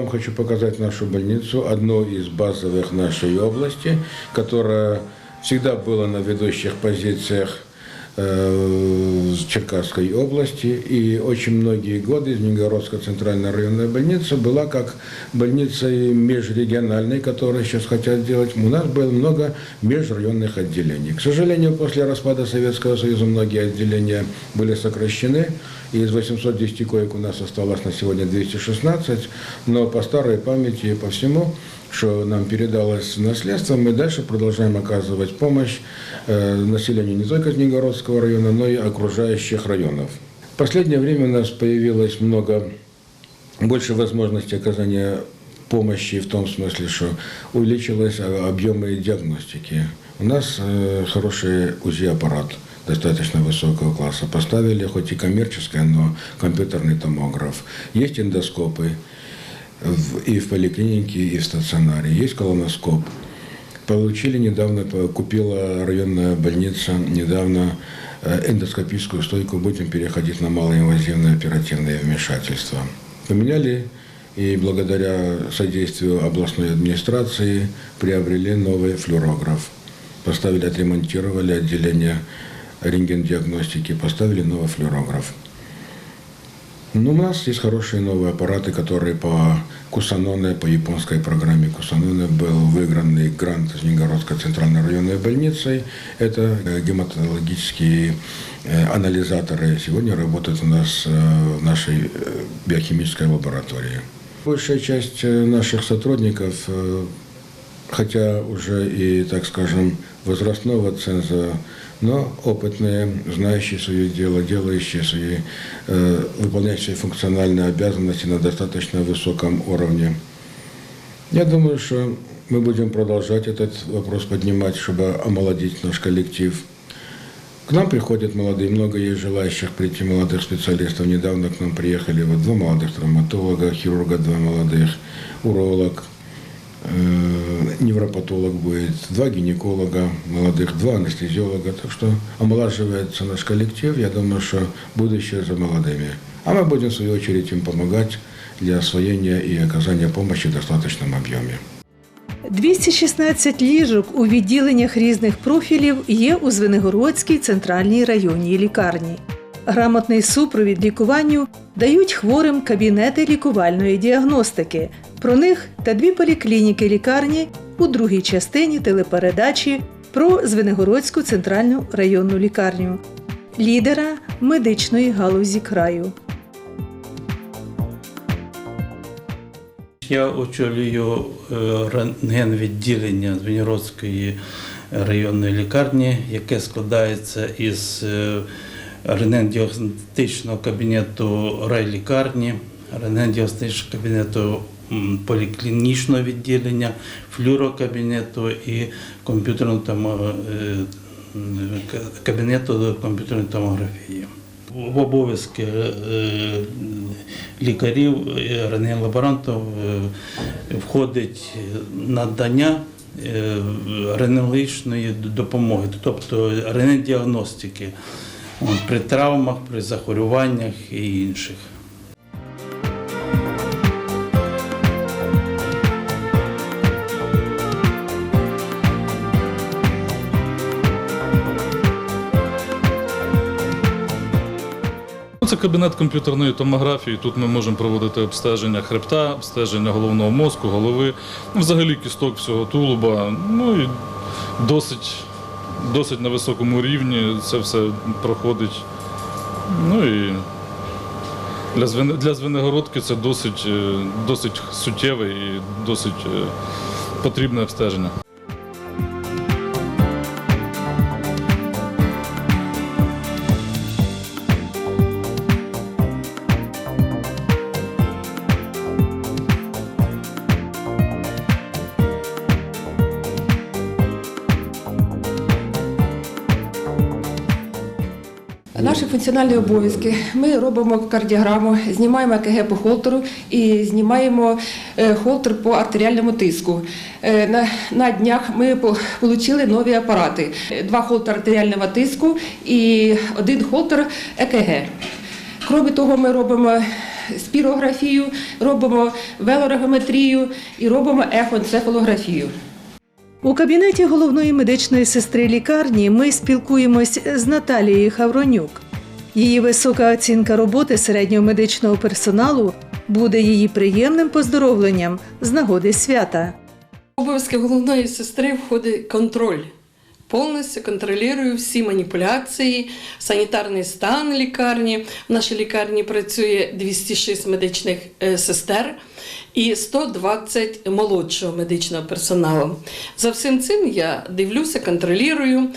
вам хочу показать нашу больницу, одну из базовых нашей области, которая всегда была на ведущих позициях э, в Черкасской области. И очень многие годы Нижегородская центральная районная больница была как больницей межрегиональной, которую сейчас хотят сделать. У нас было много межрайонных отделений. К сожалению, после распада Советского Союза многие отделения были сокращены. И из 810 коек у нас осталось на сегодня 216, но по старой памяти и по всему, что нам передалось в наследство, мы дальше продолжаем оказывать помощь э, населению не только Нижегородского района, но и окружающих районов. В последнее время у нас появилось много больше возможностей оказания помощи в том смысле, что увеличились а, объемы диагностики. У нас э, хороший УЗИ-аппарат достаточно высокого класса. Поставили хоть и коммерческое, но компьютерный томограф. Есть эндоскопы и в поликлинике, и в стационаре. Есть колоноскоп. Получили недавно, купила районная больница недавно э, эндоскопическую стойку. Будем переходить на малоинвазивное оперативное вмешательство. Поменяли и благодаря содействию областной администрации приобрели новый флюорограф. Поставили, отремонтировали отделение рентгендиагностики, поставили новый флюорограф. Ну, у нас есть хорошие новые аппараты, которые по Кусаноне, по японской программе Кусаноне был выигранный грант из Нижегородской центральной районной больницей. Это э, гематологические э, анализаторы. Сегодня работают у нас э, в нашей э, биохимической лаборатории. Большая часть э, наших сотрудников э, хотя уже и, так скажем, возрастного ценза, но опытные, знающие свое дело, делающие свои, э, выполняющие функциональные обязанности на достаточно высоком уровне. Я думаю, что мы будем продолжать этот вопрос поднимать, чтобы омолодить наш коллектив. К нам приходят молодые, много есть желающих прийти молодых специалистов. Недавно к нам приехали вот два молодых травматолога, хирурга два молодых, уролог, э, невропатолог будет, два гинеколога молодых, два анестезиолога. Так что омолаживается наш коллектив. Я думаю, что будущее за молодыми. А мы будем, в свою очередь, им помогать для освоения и оказания помощи в достаточном объеме. 216 ліжок у відділеннях різних профілів є у Звенигородській центральній районній лікарні. Грамотний супровід лікуванню дають хворим кабінети лікувальної діагностики. Про них та дві поліклініки лікарні у другій частині телепередачі про Звенигородську центральну районну лікарню, лідера медичної галузі краю. Я очолюю е, рентген-відділення Звенігородської районної лікарні, яке складається із е, рентген-діагностичного кабінету райлікарні, рентген-діагностичного кабінету поліклінічного відділення, флюрокабінету і комп'ютерного томо- е, кабінету комп'ютерної томографії. В обов'язки е, лікарів, е, рентген-лаборантів входить надання рентгенологічної допомоги, тобто рентген-діагностики при травмах, при захворюваннях і інших. Ну, Це кабінет комп'ютерної томографії. Тут ми можемо проводити обстеження хребта, обстеження головного мозку, голови, ну, взагалі кісток всього тулуба. Ну і досить, досить на високому рівні це все проходить. Ну і для, Звени- для Звенигородки це досить, е, досить суттєве і досить е, потрібне обстеження. Функціональні обов'язки. Ми робимо кардіограму, знімаємо ЕКГ по холтеру і знімаємо е, холтер по артеріальному тиску. Е, На, днях ми отримали нові апарати: два холтера артеріального тиску і один холтер ЕКГ. Крім того, ми робимо спірографію, робимо велорегометрію і робимо ехоенцефалографію. У кабінеті головної медичної сестри лікарні ми спілкуємось з Наталією Хавронюк. Її висока оцінка роботи середнього медичного персоналу буде її приємним поздоровленням з нагоди свята. Обов'язки головної сестри входить контроль. Повністю контролюю всі маніпуляції, санітарний стан лікарні. В нашій лікарні працює 206 медичних е, сестер і 120 молодшого медичного персоналу. За всім цим я дивлюся, контролюю.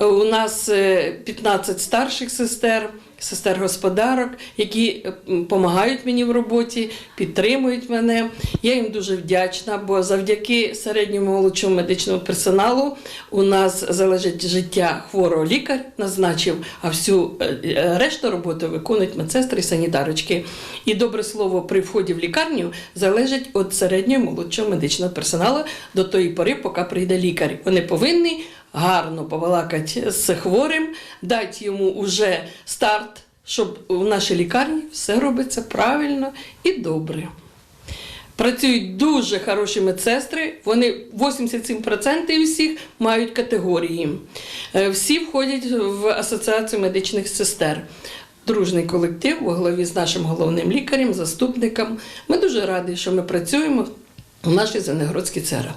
Е, У нас е, 15 старших сестер, сестер господарок, які допомагають мені в роботі, підтримують мене. Я їм дуже вдячна, бо завдяки середньому молодшому медичному персоналу у нас залежить життя хворого лікар назначив, а всю е, е, решту роботи виконують медсестри і санітарочки. І добре слово при вході в лікарню залежить від середнього молодшого медичного персоналу до тої пори, поки прийде лікар. Вони повинні гарно побалакати з хворим, дати йому уже старт, щоб в нашій лікарні все робиться правильно і добре. Працюють дуже хороші медсестри, вони 87% усіх мають категорії. Е, Всі входять в Асоціацію медичних сестер. Дружний колектив у голові з нашим головним лікарем, заступником. Ми дуже раді, що ми працюємо в нашій Зеленогородській ЦРА.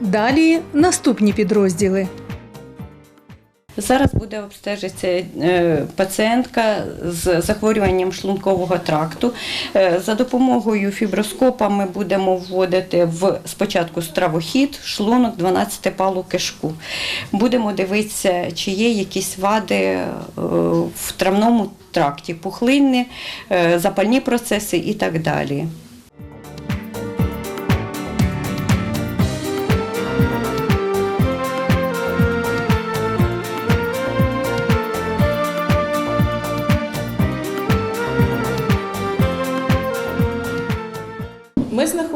Далі наступні підрозділи. Зараз буде обстежитися е, пацієнтка з захворюванням шлункового тракту. Е, За допомогою фіброскопа ми будемо вводити в спочатку стравохід, шлунок, 12 палу кишку. Будемо дивитися, чи є якісь вади е, в травному тракті, пухлинні, е, запальні процеси і так далі.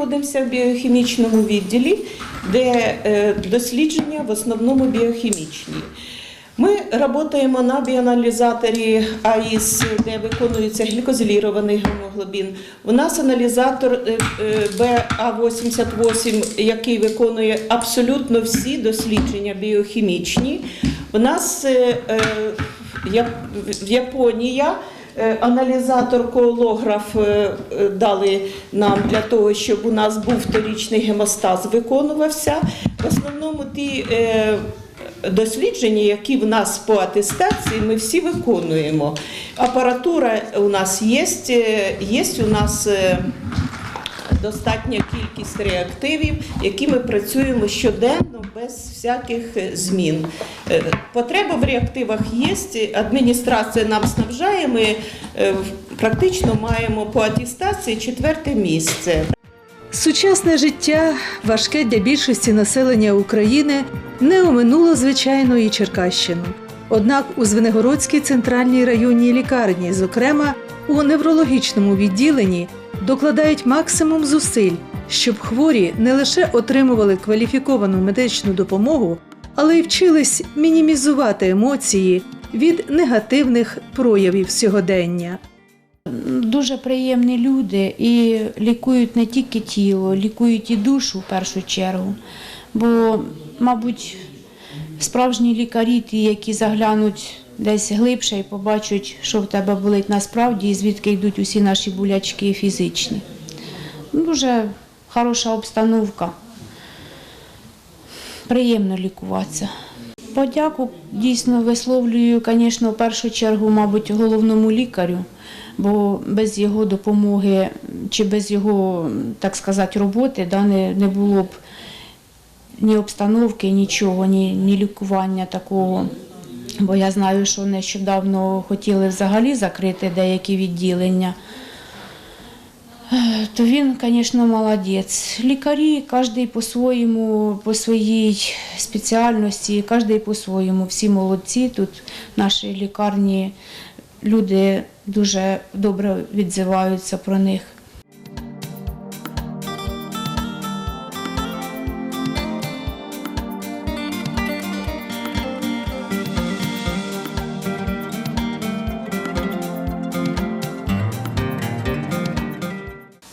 Знаходимося в біохімічному відділі, де е, дослідження в основному біохімічні. Ми працюємо на біоаналізаторі АІС, де виконується глікозилірований гемоглобін. У нас аналізатор е, е, БА88, який виконує абсолютно всі дослідження біохімічні. У нас в Японія Аналізатор коолограф е, е, дали нам для того, щоб у нас був вторічний гемостаз, виконувався. В основному ті е, дослідження, які в нас по атестації, ми всі виконуємо. Апаратура у нас є, е, є у нас. Достатня кількість реактивів, які ми працюємо щоденно без всяких е, змін. Е, Потреба в реактивах є. Адміністрація нам снабжає. Ми е, практично маємо по атестації четверте місце. Сучасне життя, важке для більшості населення України, не оминуло звичайно і Черкащину. Однак у Звенигородській центральній районній лікарні, зокрема у неврологічному відділенні, докладають максимум зусиль, щоб хворі не лише отримували кваліфіковану медичну допомогу, але й вчились мінімізувати емоції від негативних проявів сьогодення. Дуже приємні люди і лікують не тільки тіло, лікують і душу в першу чергу. Бо, мабуть, справжні лікарі, ті, які заглянуть десь глибше і побачать, що в тебе болить насправді, і звідки йдуть усі наші болячки фізичні. Дуже хороша обстановка. Приємно лікуватися. Подяку дійсно висловлюю, звісно, в першу чергу, мабуть, головному лікарю, бо без його допомоги чи без його, так сказати, роботи да, не, не було б ні обстановки, нічого, ні, ні лікування такого. Бо я знаю, що нещодавно хотіли взагалі закрити деякі відділення. Е, То він, звісно, молодець. Лікарі, кожен по-своєму, по своїй спеціальності, кожен по-своєму. Всі молодці. Тут в нашій лікарні люди дуже добре відзиваються про них.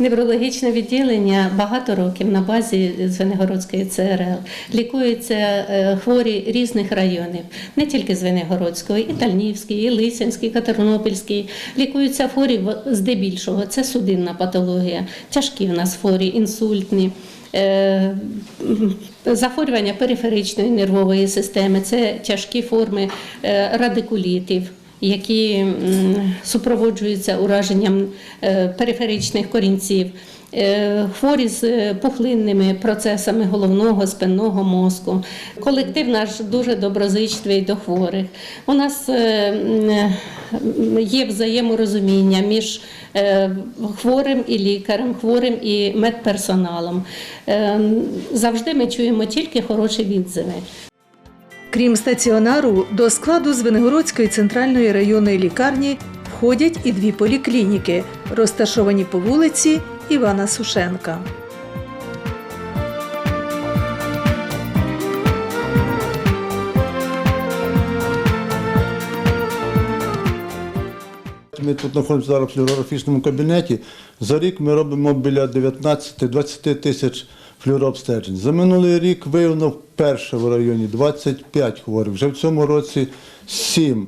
Неврологічне відділення багато років на базі Звенигородської ЦРЛ. Лікуються е, хворі різних районів, не тільки Звенигородської, і Тальнівський, і Лисянський, і Тернопільський. Лікуються хворі здебільшого. Це судинна патологія, тяжкі в нас хворі, інсультні. Е, Захворювання периферичної нервової системи це тяжкі форми е, радикулітів, які супроводжуються ураженням е, периферичних корінців, е, хворі з е, пухлинними процесами головного спинного мозку. Колектив наш дуже доброзичливий до хворих. У нас є взаєморозуміння між хворим і лікарем, хворим і медперсоналом. Завжди ми чуємо тільки хороші відзиви. Крім стаціонару, до складу Звенигородської центральної районної лікарні входять і дві поліклініки, розташовані по вулиці Івана Сушенка. Ми тут знаходимося зараз в флюорографічному кабінеті. За рік ми робимо біля 19-20 тисяч флюорообстежень. За минулий рік виявлено вперше в районі 25 хворих, вже в цьому році 7.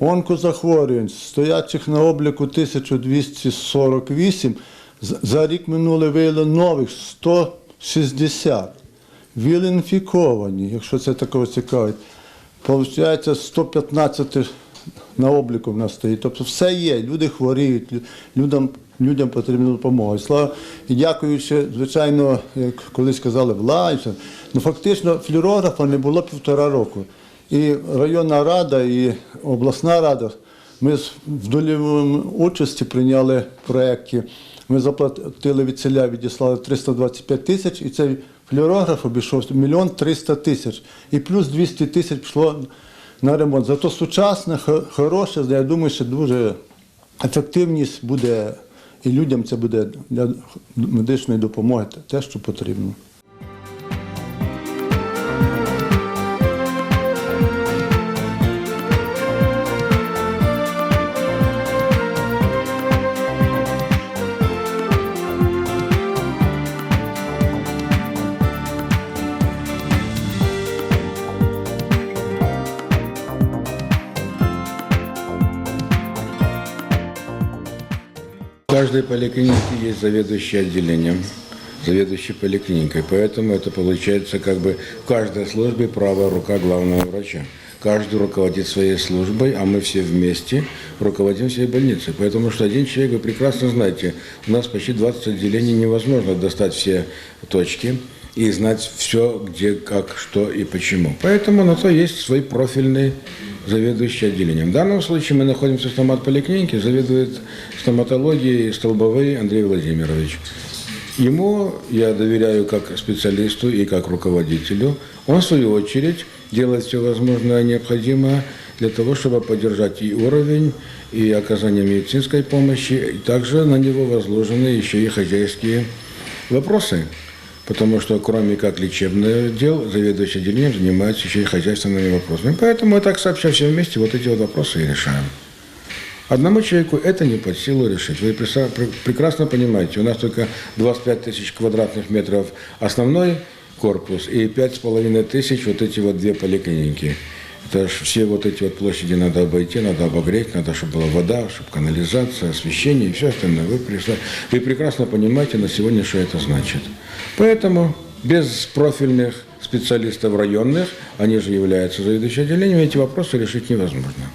Онкозахворювань, стоячих на обліку 1248. За рік минулий виявлено нових 160. Віл-інфіковані, якщо це такого цікавить. Получається 115 на обліку в нас стоїть. Тобто все є, люди хворіють, людям, людям потрібна допомога. Слава і дякуючи, звичайно, як колись казали, владі, ну фактично флюорографа не було півтора року. І районна рада, і обласна рада, ми в долівому участі прийняли в проєкті. Ми заплатили від селя, відіслали 325 тисяч, і цей флюорограф обійшовся мільйон 300 тисяч. І плюс 200 тисяч пішло на ремонт. Зато сучасне, хо- хороше, я думаю, що дуже ефективність буде, і людям це буде для медичної допомоги те, що потрібно. Поликлинике есть заведующий отделением, заведующий поликлиникой. Поэтому это получается как бы в каждой службе правая рука главного врача. Каждый руководит своей службой, а мы все вместе руководим всей больницей. Потому что один человек, вы прекрасно знаете, у нас почти 20 отделений, невозможно достать все точки и знать все, где, как, что и почему. Поэтому на то есть свой профильный заведующий отделением. В данном случае мы находимся в стоматполиклинике, заведует стоматологией Столбовой Андрей Владимирович. Ему я доверяю как специалисту и как руководителю. Он, в свою очередь, делает все возможное и необходимое для того, чтобы поддержать и уровень, и оказание медицинской помощи. И также на него возложены еще и хозяйские вопросы. Потому что кроме как лечебных дел, заведующий отделением занимается еще и хозяйственными вопросами. Поэтому мы так сообща все вместе вот эти вот вопросы и решаем. Одному человеку это не под силу решить. Вы прекрасно понимаете, у нас только 25 тысяч квадратных метров основной корпус и 5,5 тысяч вот эти вот две поликлиники. Это ж все вот эти вот площади надо обойти, надо обогреть, надо, чтобы была вода, чтобы канализация, освещение и все остальное. Вы, вы прекрасно понимаете на сегодня, что это значит. Поэтому без профильных специалистов районных, они же являются заведующим отделением, эти вопросы решить невозможно.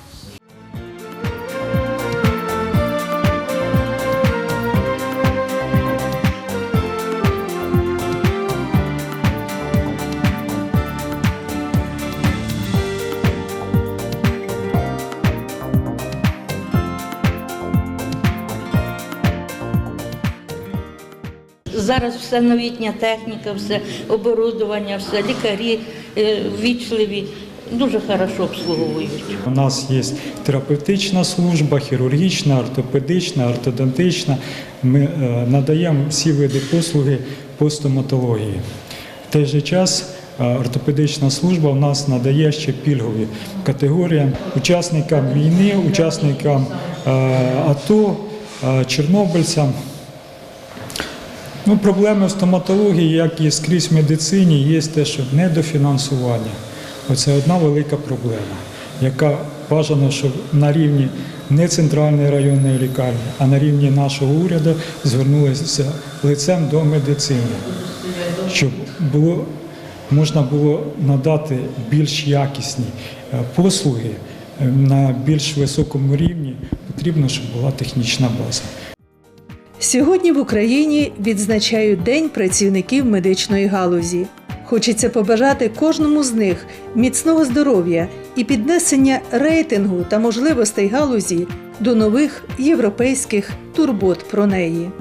Зараз все новітня техніка, все оборудування, все лікарі е, ввічливі, дуже хорошо обслуговують. У нас є терапевтична служба, хірургічна, ортопедична, ортодонтична. Ми е, надаємо всі види послуги по стоматології. В той же час е, ортопедична служба у нас надає ще пільгові категорії учасникам війни, учасникам е, АТО, е, чорнобильцям. Ну, проблеми в стоматології, як і скрізь в медицині, є те, що недофінансування. Оце одна велика проблема, яка бажано, щоб на рівні не центральної районної лікарні, а на рівні нашого уряду звернулися лицем до медицини, щоб було, можна було надати більш якісні е, послуги е, на більш високому рівні, потрібно, щоб була технічна база. Сьогодні в Україні відзначають День працівників медичної галузі. Хочеться побажати кожному з них міцного здоров'я і піднесення рейтингу та можливостей галузі до нових європейських турбот про неї.